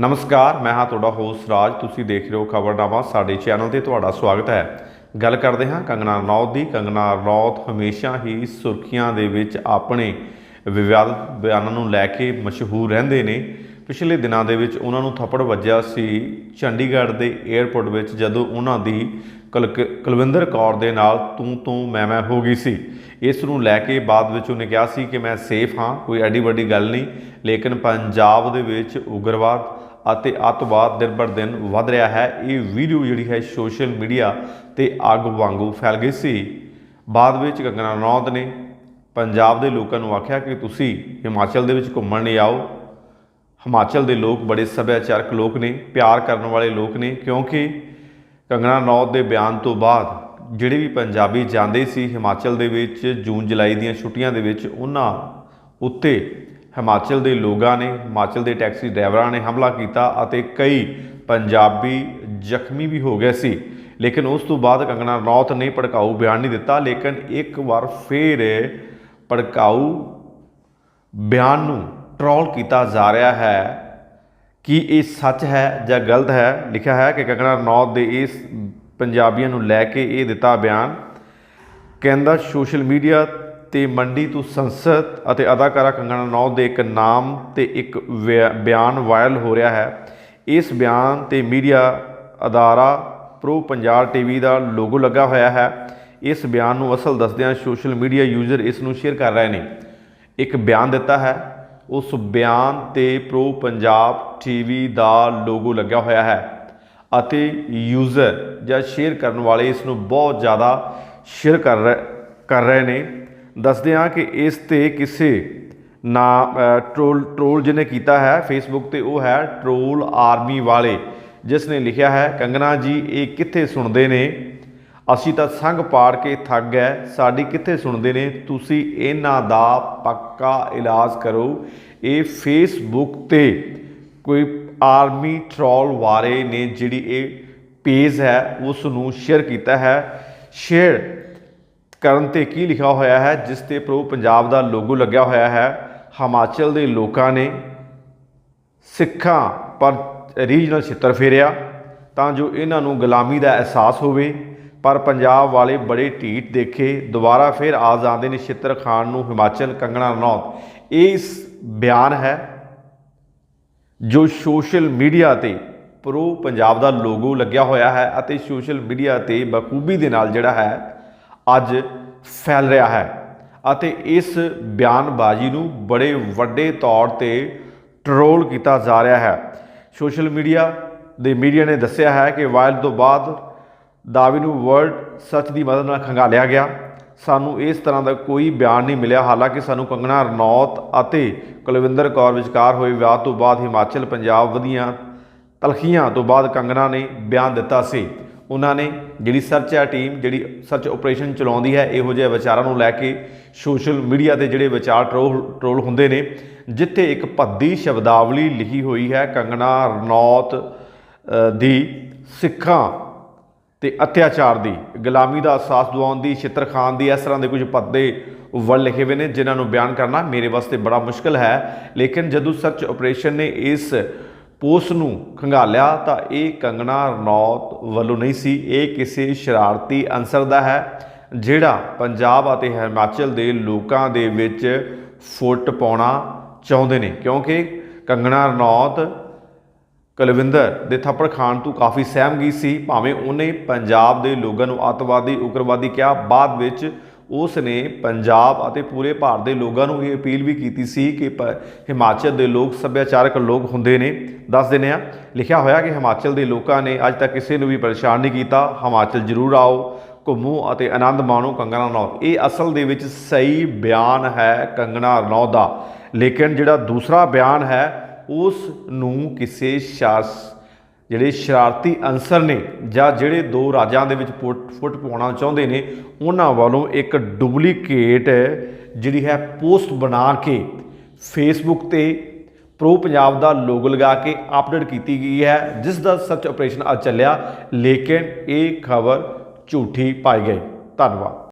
ਨਮਸਕਾਰ, ਮੈਂ ਹਾਂ ਤੁਹਾਡਾ ਹੋਸਟ ਰਾਜ। ਤੁਸੀਂ ਦੇਖ ਰਹੇ ਹੋ ਖਬਰਨਾਮਾ, ਸਾਡੇ ਚੈਨਲ ਤੇ ਤੁਹਾਡਾ ਸਵਾਗਤ ਹੈ। ਗੱਲ ਕਰਦੇ ਹਾਂ ਕੰਗਨਾ ਰਣੌਤ ਦੀ। ਕੰਗਨਾ ਰਣੌਤ ਹਮੇਸ਼ਾ ਹੀ ਸੁਰਖੀਆਂ ਦੇ ਵਿੱਚ ਆਪਣੇ ਵਿਵਾਦਤ ਬਿਆਨਾਂ ਨੂੰ ਲੈ ਕੇ ਮਸ਼ਹੂਰ ਰਹਿੰਦੇ ਨੇ। ਪਿਛਲੇ ਦਿਨਾਂ ਦੇ ਵਿੱਚ ਉਹਨਾਂ ਨੂੰ ਥੱਪੜ ਵੱਜਿਆ ਸੀ ਚੰਡੀਗੜ੍ਹ ਦੇ 에ਅਰਪੋਰਟ ਵਿੱਚ, ਜਦੋਂ ਉਹਨਾਂ ਦੀ ਕੁਲਕ- ਕੁਲਵਿੰਦਰ ਕੌਰ ਦੇ ਨਾਲ ਤੂੰ ਤੂੰ ਮੈਂ ਮੈਂ ਹੋ ਗਈ ਸੀ। ਇਸ ਨੂੰ ਲੈ ਕੇ ਬਾਅਦ ਵਿੱਚ ਉਹਨੇ ਕਿਹਾ ਸੀ ਕਿ ਮੈਂ ਸੇਫ ਹਾਂ, ਕੋਈ ਐਡੀ ਵੱਡੀ ਗੱਲ ਨਹੀਂ। ਲੇਕਿਨ ਪੰਜਾਬ ਦੇ ਵਿੱਚ ਉਗਰਵਾਦ ਅਤੇ ਅੱਤਵਾਦ ਦਿਨ ਪਰ ਦਿਨ ਵੱਧ ਰਿਹਾ ਹੈ। ਇਹ ਵੀਡੀਓ ਜਿਹੜੀ ਹੈ ਸੋਸ਼ਲ ਮੀਡੀਆ ਤੇ ਅੱਗ ਵਾਂਗੂ ਫੈਲ ਗਈ ਸੀ। ਬਾਅਦ ਵਿੱਚ ਕੰਗਨਾ ਰਣੌਤ ਨੇ ਪੰਜਾਬ ਦੇ ਲੋਕਾਂ ਨੂੰ ਆਖਿਆ ਕਿ ਤੁਸੀਂ ਹਿਮਾਚਲ ਦੇ ਵਿੱਚ ਘੁੰਮਣ ਲਈ ਆਓ। ਹਿਮਾਚਲ ਦੇ ਲੋਕ ਬੜੇ ਸੱਭਿਆਚਾਰਕ ਲੋਕ ਨੇ, ਪਿਆਰ ਕਰਨ ਵਾਲੇ ਲੋਕ ਨੇ, ਕਿਉਂਕਿ ਕੰਗਨਾ ਰਣੌਤ ਦੇ ਬਿਆਨ ਤੋਂ ਬਾਅਦ ਜਿਹੜੇ ਵੀ ਪੰਜਾਬੀ ਜਾਂਦੇ ਸੀ ਹਿਮਾਚਲ ਦੇ ਵਿੱਚ, ਜੂਨ ਜੁਲਾਈ ਦੀਆਂ ਛੁੱਟੀਆਂ ਦੇ ਵਿੱਚ, ਉਹਨਾਂ ਉੱਤੇ ਹਿਮਾਚਲ ਦੇ ਲੋਕਾਂ ਨੇ, ਹਿਮਾਚਲ ਦੇ ਟੈਕਸੀ ਡਰਾਈਵਰਾਂ ਨੇ ਹਮਲਾ ਕੀਤਾ ਅਤੇ ਕਈ ਪੰਜਾਬੀ ਜ਼ਖਮੀ ਵੀ ਹੋ ਗਏ ਸੀ। ਲੇਕਿਨ ਉਸ ਤੋਂ ਬਾਅਦ ਕੰਗਣਾ ਰਣੌਤ ਨੇ ਭੜਕਾਊ ਬਿਆਨ ਨਹੀਂ ਦਿੱਤਾ, ਲੇਕਿਨ ਇੱਕ ਵਾਰ ਫੇਰ ਭੜਕਾਊ ਬਿਆਨ ਨੂੰ ਟਰੋਲ ਕੀਤਾ ਜਾ ਰਿਹਾ ਹੈ ਕਿ ਇਹ ਸੱਚ ਹੈ ਜਾਂ ਗਲਤ ਹੈ। ਲਿਖਿਆ ਹੈ ਕਿ ਕੰਗਣਾ ਰਣੌਤ ਦੇ ਇਸ ਪੰਜਾਬੀਆਂ ਨੂੰ ਲੈ ਕੇ ਇਹ ਦਿੱਤਾ ਬਿਆਨ। ਕਹਿੰਦਾ ਸੋਸ਼ਲ ਮੀਡੀਆ ਤੇ ਮੰਡੀ ਤੋਂ ਸੰਸਦ ਅਤੇ ਅਦਾਕਾਰਾ ਕੰਗਣਾ ਨੌ ਦੇ ਇੱਕ ਨਾਮ ਤੇ ਇੱਕ ਵਿਆ- ਬਿਆਨ ਵਾਇਰਲ ਹੋ ਰਿਹਾ ਹੈ। ਇਸ ਬਿਆਨ ਤੇ ਮੀਡੀਆ ਅਦਾਰਾ ਪ੍ਰੋ ਪੰਜਾਬ ਟੀਵੀ ਦਾ ਲੋਗੋ ਲੱਗਾ ਹੋਇਆ ਹੈ। ਇਸ ਬਿਆਨ ਨੂੰ ਅਸਲ ਦੱਸਦਿਆਂ ਸੋਸ਼ਲ ਮੀਡੀਆ ਯੂਜ਼ਰ ਇਸ ਨੂੰ ਸ਼ੇਅਰ ਕਰ ਰਹੇ ਨੇ। ਇੱਕ ਬਿਆਨ ਦਿੱਤਾ ਹੈ। ਉਸ ਬਿਆਨ ਤੇ ਪ੍ਰੋ ਪੰਜਾਬ ਟੀਵੀ ਦਾ ਲੋਗੋ ਲੱਗਿਆ ਹੋਇਆ ਹੈ ਅਤੇ ਯੂਜ਼ਰ ਜਾਂ ਸ਼ੇਅਰ ਕਰਨ ਵਾਲੇ ਇਸ ਨੂੰ ਬਹੁਤ ਜ਼ਿਆਦਾ ਸ਼ੇਅਰ ਕਰ ਰਹੇ ਕਰ ਰਹੇ ਨੇ। ਦੱਸਦੇ ਹਾਂ ਕਿ ਇਸ ਤੇ ਕਿਸੇ ਨਾ ਟ੍ਰੋਲ ਟ੍ਰੋਲ ਜਿਹਨੇ ਕੀਤਾ ਹੈ ਫੇਸਬੁੱਕ ਤੇ ਉਹ ਹੈ ਟ੍ਰੋਲ ਆਰਮੀ ਵਾਲੇ, ਜਿਸ ਨੇ ਲਿਖਿਆ ਹੈ ਕੰਗਨਾ ਜੀ, ਇਹ ਕਿੱਥੇ ਸੁਣਦੇ ਨੇ? ਅਸੀਂ ਤਾਂ ਸੰਗ ਪਾੜ ਕੇ ਥੱਕ ਗਏ, ਸਾਡੀ ਕਿੱਥੇ ਸੁਣਦੇ ਨੇ? ਤੁਸੀਂ ਇਹਨਾਂ ਦਾ ਪੱਕਾ ਇਲਾਜ ਕਰੋ। ਇਹ ਫੇਸਬੁੱਕ ਤੇ ਕੋਈ ਆਰਮੀ ਟ੍ਰੋਲ ਵਾਲੇ ਨੇ ਜਿਹੜੀ ਇਹ ਪੇਜ ਹੈ, ਉਸ ਨੂੰ ਸ਼ੇਅਰ ਕੀਤਾ ਹੈ। ਸ਼ੇਅਰ ਕਰਨ ਤੇ ਕੀ ਲਿਖਿਆ ਹੋਇਆ ਹੈ, ਜਿਸ ਤੇ ਪ੍ਰੋ ਪੰਜਾਬ ਦਾ ਲੋਗੋ ਲੱਗਿਆ ਹੋਇਆ ਹੈ, ਹਿਮਾਚਲ ਦੇ ਲੋਕਾਂ ਨੇ ਸਿੱਖਾਂ ਪਰ ਰੀਜਨਲ ਛਿੱਤਰ ਫੇਰਿਆ, ਤਾਂ ਜੋ ਇਹਨਾਂ ਨੂੰ ਗੁਲਾਮੀ ਦਾ ਅਹਿਸਾਸ ਹੋਵੇ, ਪਰ ਪੰਜਾਬ ਵਾਲੇ ਬੜੇ ਢੀਠ ਦੇਖੇ, ਦੁਬਾਰਾ ਫਿਰ ਆ ਜਾਂਦੇ ਨੇ ਛਿੱਤਰ ਖਾਨ ਨੂੰ ਹਿਮਾਚਲ ਕੰਗਣਾ ਰਣੌਤ। ਇਸ ਬਿਆਨ ਹੈ ਜੋ ਸੋਸ਼ਲ ਮੀਡੀਆ ਤੇ ਪ੍ਰੋ ਪੰਜਾਬ ਦਾ ਲੋਗੋ ਲੱਗਿਆ ਹੋਇਆ ਹੈ ਅਤੇ ਸੋਸ਼ਲ ਮੀਡੀਆ ਤੇ ਬਖੂਬੀ ਦੇ ਨਾਲ ਜਿਹੜਾ ਹੈ ਅੱਜ ਫੈਲ ਰਿਹਾ ਹੈ ਅਤੇ ਇਸ ਬਿਆਨਬਾਜ਼ੀ ਨੂੰ ਬੜੇ ਵੱਡੇ ਤੌਰ ਤੇ ਟਰੋਲ ਕੀਤਾ ਜਾ ਰਿਹਾ ਹੈ। ਸੋਸ਼ਲ ਮੀਡੀਆ ਦੇ ਮੀਡੀਆ ਨੇ ਦੱਸਿਆ ਹੈ ਕਿ ਵਾਇਰਲ ਤੋਂ ਬਾਅਦ ਦਾਅਵੇ ਨੂੰ ਵਰਲਡ ਸੱਚ ਦੀ ਮਦਦ ਨਾਲ ਖੰਗਾਲਿਆ ਗਿਆ। ਸਾਨੂੰ ਇਸ ਤਰ੍ਹਾਂ ਦਾ ਕੋਈ ਬਿਆਨ ਨਹੀਂ ਮਿਲਿਆ। ਹਾਲਾਂਕਿ ਸਾਨੂੰ ਕੰਗਣਾ ਰਣੌਤ ਅਤੇ ਕੁਲਵਿੰਦਰ ਕੌਰ ਵਿਚਕਾਰ ਹੋਏ ਵਿਵਾਦ ਤੋਂ ਬਾਅਦ ਹਿਮਾਚਲ, ਪੰਜਾਬ ਵਧੀਆਂ ਤਲਖੀਆਂ ਤੋਂ ਬਾਅਦ ਕੰਗਣਾ ਨੇ ਬਿਆਨ ਦਿੱਤਾ ਸੀ। ਉਹਨਾਂ ਨੇ ਜਿਹੜੀ ਸਰਚ ਹੈ ਟੀਮ ਜਿਹੜੀ ਸਰਚ ਆਪਰੇਸ਼ਨ ਚਲਾਉਂਦੀ ਹੈ, ਇਹੋ ਜਿਹੇ ਵਿਚਾਰਾਂ ਨੂੰ ਲੈ ਕੇ ਸੋਸ਼ਲ ਮੀਡੀਆ ਤੇ ਜਿਹੜੇ ਵਿਚਾਰ ਟਰੋਲ ਟਰੋਲ ਹੁੰਦੇ ਨੇ, ਜਿੱਥੇ ਇੱਕ ਭੱਦੀ ਸ਼ਬਦਾਵਲੀ ਲਿਖੀ ਹੋਈ ਹੈ, ਕੰਗਣਾ, ਰਣੌਤ ਦੀ ਸਿੱਖਾਂ ਤੇ ਅਤਿਆਚਾਰ ਦੀ, ਗੁਲਾਮੀ ਦਾ ਅਹਿਸਾਸ ਦਿਵਾਉਣ ਦੀ, ਛਿੱਤਰ ਖਾਨ ਦੀ, ਇਸ ਤਰ੍ਹਾਂ ਦੇ ਕੁਝ ਪੱਦੇ ਵੱਲ ਲਿਖੇ ਹੋਏ ਨੇ, ਜਿਨ੍ਹਾਂ ਨੂੰ ਬਿਆਨ ਕਰਨਾ ਮੇਰੇ ਵਾਸਤੇ ਬੜਾ ਮੁਸ਼ਕਲ ਹੈ। ਲੇਕਿਨ ਜਦੋਂ ਸਰਚ ਆਪਰੇਸ਼ਨ ਨੇ ਇਸ ਪੋਸ ਨੂੰ ਖੰਗਾਲਿਆ ਤਾਂ ਇਹ ਕੰਗਣਾ ਰਣੌਤ ਵੱਲੋਂ ਨਹੀਂ ਸੀ। ਇਹ ਕਿਸੇ ਸ਼ਰਾਰਤੀ ਅਨਸਰ ਦਾ ਹੈ, ਜਿਹੜਾ ਪੰਜਾਬ ਅਤੇ ਹਿਮਾਚਲ ਦੇ ਲੋਕਾਂ ਦੇ ਵਿੱਚ ਫੁੱਟ ਪਾਉਣਾ ਚਾਹੁੰਦੇ ਨੇ। ਕਿਉਂਕਿ ਕੰਗਣਾ ਰਣੌਤ, ਕੁਲਵਿੰਦਰ ਦੇ ਥੱਪੜ ਖਾਣ ਤੋਂ ਕਾਫੀ ਸਹਿਮ ਗਈ ਸੀ। ਭਾਵੇਂ ਉਹਨੇ ਪੰਜਾਬ ਦੇ ਲੋਕਾਂ ਨੂੰ ਅੱਤਵਾਦੀ, ਉਗਰਵਾਦੀ ਕਿਹਾ, ਬਾਅਦ ਵਿੱਚ ਉਸ ਨੇ ਪੰਜਾਬ ਅਤੇ ਪੂਰੇ ਭਾਰਤ ਦੇ ਲੋਕਾਂ ਨੂੰ ਇਹ ਅਪੀਲ ਵੀ ਕੀਤੀ ਸੀ ਕਿ ਪ- ਹਿਮਾਚਲ ਦੇ ਲੋਕ ਸੱਭਿਆਚਾਰਕ ਲੋਕ ਹੁੰਦੇ ਨੇ। ਦੱਸ ਦਿੰਦੇ ਆ ਲਿਖਿਆ ਹੋਇਆ ਕਿ ਹਿਮਾਚਲ ਦੇ ਲੋਕਾਂ ਨੇ ਅੱਜ ਤੱਕ ਕਿਸੇ ਨੂੰ ਵੀ ਪਰੇਸ਼ਾਨ ਨਹੀਂ ਕੀਤਾ। ਹਿਮਾਚਲ ਜ਼ਰੂਰ ਆਓ, ਘੁੰਮੋ ਅਤੇ ਆਨੰਦ ਮਾਣੋ ਕੰਗਣਾ ਰਣੌਤ। ਇਹ ਅਸਲ ਦੇ ਵਿੱਚ ਸਹੀ ਬਿਆਨ ਹੈ ਕੰਗਣਾ ਰਣੌਤ ਦਾ। ਲੇਕਿਨ ਜਿਹੜਾ ਦੂਸਰਾ ਬਿਆਨ ਹੈ, ਉਸ ਨੂੰ ਕਿਸੇ ਸ਼ਾਸ ਜਿਹੜੇ ਸ਼ਰਾਰਤੀ ਅਨਸਰ ਨੇ ਜਾਂ ਜਿਹੜੇ ਦੋ ਰਾਜਾਂ ਦੇ ਵਿੱਚ ਫੁੱਟ ਫੁੱਟ ਪਾਉਣਾ ਚਾਹੁੰਦੇ ਨੇ, ਉਹਨਾਂ ਵੱਲੋਂ ਇੱਕ ਡੁਪਲੀਕੇਟ ਜਿਹੜੀ ਹੈ ਪੋਸਟ ਬਣਾ ਕੇ ਫੇਸਬੁੱਕ ਤੇ ਪ੍ਰੋ ਪੰਜਾਬ ਦਾ ਲੋਗੋ ਲਗਾ ਕੇ ਅਪਡੇਟ ਕੀਤੀ ਗਈ ਹੈ, ਜਿਸ ਦਾ ਸਰਚ ਆਪਰੇਸ਼ਨ ਅੱਜ ਚੱਲਿਆ, ਲੇਕਿਨ ਇਹ ਖਬਰ ਝੂਠੀ ਪਾਈ ਗਈ। ਧੰਨਵਾਦ।